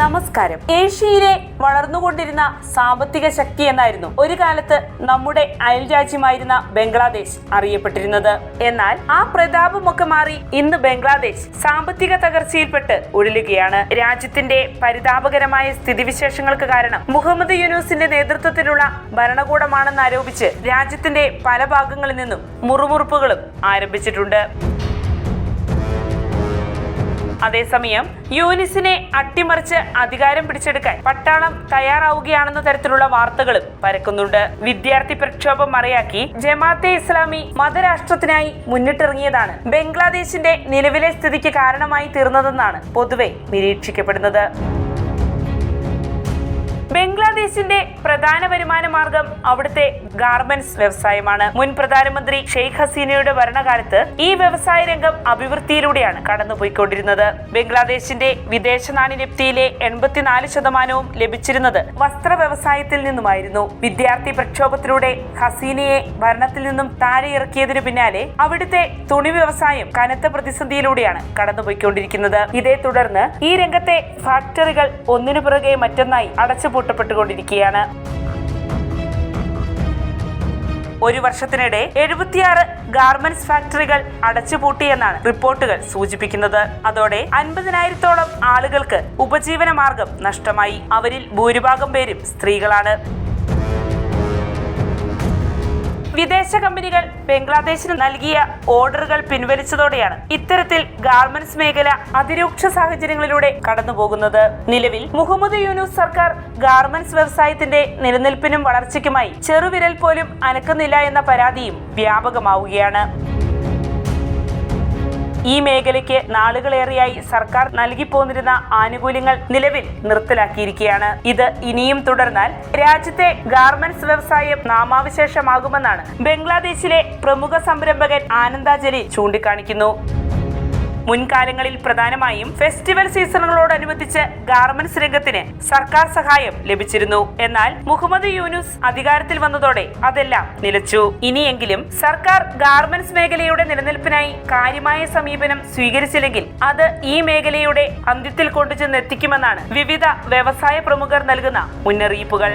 നമസ്കാരം. ഏഷ്യയിലെ വളർന്നുകൊണ്ടിരുന്ന സാമ്പത്തിക ശക്തി എന്നായിരുന്നു ഒരു കാലത്ത് നമ്മുടെ അയൽ രാജ്യമായിരുന്ന ബംഗ്ലാദേശ് അറിയപ്പെട്ടിരുന്നത്. എന്നാൽ ആ പ്രതാപമൊക്കെ മാറി ഇന്ന് ബംഗ്ലാദേശ് സാമ്പത്തിക തകർച്ചയിൽപ്പെട്ട് ഉഴലുകയാണ് രാജ്യത്തിന്റെ പരിതാപകരമായ സ്ഥിതിവിശേഷങ്ങൾക്ക് കാരണം മുഹമ്മദ് യൂനൂസിന്റെ നേതൃത്വത്തിലുള്ള ഭരണകൂടമാണെന്ന് ആരോപിച്ച് രാജ്യത്തിന്റെ പല ഭാഗങ്ങളിൽ നിന്നും മുറുമുറുപ്പുകളും ആരംഭിച്ചിട്ടുണ്ട്. അതേസമയം യൂനിസിനെ അട്ടിമറിച്ച് അധികാരം പിടിച്ചെടുക്കാൻ പട്ടാളം തയ്യാറാവുകയാണെന്ന തരത്തിലുള്ള വാർത്തകളും പരക്കുന്നുണ്ട്. വിദ്യാർത്ഥി പ്രക്ഷോഭം മറയാക്കി ജമാഅത്തെ ഇസ്ലാമി മതരാഷ്ട്രത്തിനായി മുന്നിട്ടിറങ്ങിയതാണ് ബംഗ്ലാദേശിന്റെ നിലവിലെ സ്ഥിതിക്ക് കാരണമായി തീർന്നതെന്നാണ് പൊതുവെ നിരീക്ഷിക്കപ്പെടുന്നത്. ബംഗ്ലാദേശിന്റെ പ്രധാന വരുമാന മാർഗം അവിടുത്തെ ഗാർമെന്റ്സ് വ്യവസായമാണ്. മുൻ പ്രധാനമന്ത്രി ഷെയ്ഖ് ഹസീനയുടെ ഭരണകാലത്ത് ഈ വ്യവസായ രംഗം അഭിവൃദ്ധിയിലൂടെയാണ് കടന്നുപോയിക്കൊണ്ടിരുന്നത്. ബംഗ്ലാദേശിന്റെ വിദേശ നാണ്യലപ്തിയിലെ എൺപത്തിനാല് ശതമാനവും ലഭിച്ചിരുന്നത് വസ്ത്ര വ്യവസായത്തിൽ നിന്നുമായിരുന്നു. വിദ്യാർത്ഥി പ്രക്ഷോഭത്തിലൂടെ ഹസീനയെ ഭരണത്തിൽ നിന്നും താഴെ ഇറക്കിയതിനു പിന്നാലെ അവിടുത്തെ തുണി വ്യവസായം കനത്ത പ്രതിസന്ധിയിലൂടെയാണ് കടന്നുപോയിക്കൊണ്ടിരിക്കുന്നത്. ഇതേ തുടർന്ന് ഈ രംഗത്തെ ഫാക്ടറികൾ ഒന്നിനു പിറകെ മറ്റൊന്നായി അടച്ചുപൂട്ടപ്പെട്ടുകൊണ്ടിരിക്കുകയാണ് ഒരു വർഷത്തിനിടെ എഴുപത്തിയാറ് ഗാർമെന്റ്സ് ഫാക്ടറികൾ അടച്ചുപൂട്ടിയെന്നാണ് റിപ്പോർട്ടുകൾ സൂചിപ്പിക്കുന്നത്. അതോടെ അൻപതിനായിരത്തോളം ആളുകൾക്ക് ഉപജീവന മാർഗം നഷ്ടമായി. അവരിൽ ഭൂരിഭാഗം പേരും സ്ത്രീകളാണ്. വിദേശ കമ്പനികൾ ബംഗ്ലാദേശിന് നൽകിയ ഓർഡറുകൾ പിൻവലിച്ചതോടെയാണ് ഇത്തരത്തിൽ ഗാർമെന്റ്സ് മേഖല അതിരൂക്ഷ സാഹചര്യങ്ങളിലൂടെ കടന്നുപോകുന്നത്. നിലവിൽ മുഹമ്മദ് യൂനുസ് സർക്കാർ ഗാർമെന്റ്സ് വ്യവസായത്തിന്റെ നിലനിൽപ്പിനും വളർച്ചയ്ക്കുമായി ചെറുവിരൽ പോലും അനക്കുന്നില്ല എന്ന പരാതിയും വ്യാപകമാവുകയാണ്. ഈ മേഖലയ്ക്ക് നാളുകളേറെയായി സർക്കാർ നൽകിപ്പോന്നിരുന്ന ആനുകൂല്യങ്ങൾ നിലവിൽ നിർത്തലാക്കിയിരിക്കുകയാണ്. ഇത് ഇനിയും തുടർന്നാൽ രാജ്യത്തെ ഗാർമെന്റ്സ് വ്യവസായം നാമാവശേഷമാകുമെന്നാണ് ബംഗ്ലാദേശിലെ പ്രമുഖ സംരംഭകൻ ആനന്ദാജലി ചൂണ്ടിക്കാണിക്കുന്നു. മുൻകാലങ്ങളിൽ പ്രധാനമായും ഫെസ്റ്റിവൽ സീസണുകളോടനുബന്ധിച്ച് ഗാർമെന്റ്സ് രംഗത്തിന് സർക്കാർ സഹായം ലഭിച്ചിരുന്നു. എന്നാൽ മുഹമ്മദ് യൂനുസ് അധികാരത്തിൽ വന്നതോടെ അതെല്ലാം നിലച്ചു. ഇനിയെങ്കിലും സർക്കാർ ഗാർമെന്റ്സ് മേഖലയുടെ നിലനിൽപ്പിനായി കാര്യമായ സമീപനം സ്വീകരിച്ചില്ലെങ്കിൽ അത് ഈ മേഖലയുടെ അന്ത്യത്തിൽ കൊണ്ടുചെന്നെത്തിക്കുമെന്നാണ് വിവിധ വ്യവസായ പ്രമുഖർ നൽകുന്ന മുന്നറിയിപ്പുകൾ.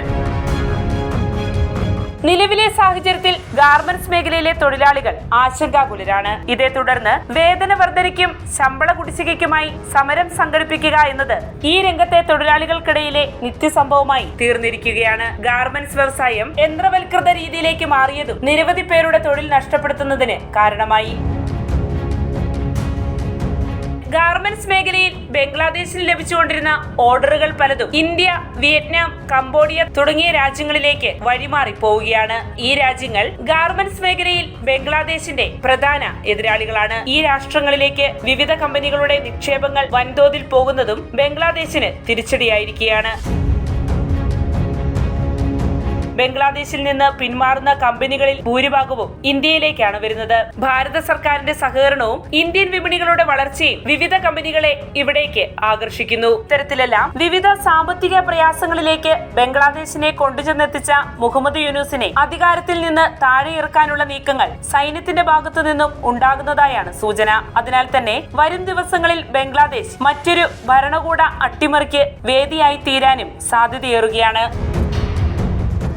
നിലവിലെ സാഹചര്യത്തിൽ ഗാർമെന്റ്സ് മേഖലയിലെ തൊഴിലാളികൾ ആശങ്കാകുലരാണ്. ഇതേ തുടർന്ന് വേതന വർധനയ്ക്കും ശമ്പള കുടിശ്ശികയ്ക്കുമായി സമരം സംഘടിപ്പിക്കുക എന്നത് ഈ രംഗത്തെ തൊഴിലാളികൾക്കിടയിലെ നിത്യസംഭവമായി തീർന്നിരിക്കുകയാണ്. ഗാർമെന്റ്സ് വ്യവസായം യന്ത്രവൽകൃത രീതിയിലേക്ക് മാറിയതും നിരവധി പേരുടെ തൊഴിൽ നഷ്ടപ്പെടുത്തുന്നതിന് കാരണമായി. ഗാർമെന്റ്സ് മേഖലയിൽ ബംഗ്ലാദേശിൽ ലഭിച്ചുകൊണ്ടിരുന്ന ഓർഡറുകൾ പലതും ഇന്ത്യ വിയറ്റ്നാം കംബോഡിയ തുടങ്ങിയ രാജ്യങ്ങളിലേക്ക് വഴിമാറി പോവുകയാണ്. ഈ രാജ്യങ്ങൾ ഗാർമെന്റ്സ് മേഖലയിൽ ബംഗ്ലാദേശിന്റെ പ്രധാന എതിരാളികളാണ്. ഈ രാഷ്ട്രങ്ങളിലേക്ക് വിവിധ കമ്പനികളുടെ നിക്ഷേപങ്ങൾ വൻതോതിൽ പോകുന്നതും ബംഗ്ലാദേശിന് തിരിച്ചടിയായിരിക്കുകയാണ്. ബംഗ്ലാദേശിൽ നിന്ന് പിന്മാറുന്ന കമ്പനികളിൽ ഭൂരിഭാഗവും ഇന്ത്യയിലേക്കാണ് വരുന്നത്. ഭാരത സർക്കാരിന്റെ സഹകരണവും ഇന്ത്യൻ വിപണികളുടെ വളർച്ചയും വിവിധ കമ്പനികളെ ഇവിടേക്ക് ആകർഷിക്കുന്നു. ഇത്തരത്തിലെല്ലാം വിവിധ സാമ്പത്തിക പ്രയാസങ്ങളിലേക്ക് ബംഗ്ലാദേശിനെ കൊണ്ടുചെന്നെത്തിച്ച മുഹമ്മദ് യൂനുസിനെ അധികാരത്തിൽ നിന്ന് താഴെ ഇറക്കാനുള്ള നീക്കങ്ങൾ സൈന്യത്തിന്റെ ഭാഗത്തു നിന്നും ഉണ്ടാകുന്നതായാണ് സൂചന. അതിനാൽ തന്നെ വരും ദിവസങ്ങളിൽ ബംഗ്ലാദേശ് മറ്റൊരു ഭരണകൂട അട്ടിമറിക്ക് വേദിയായി തീരാനും സാധ്യതയേറുകയാണ്.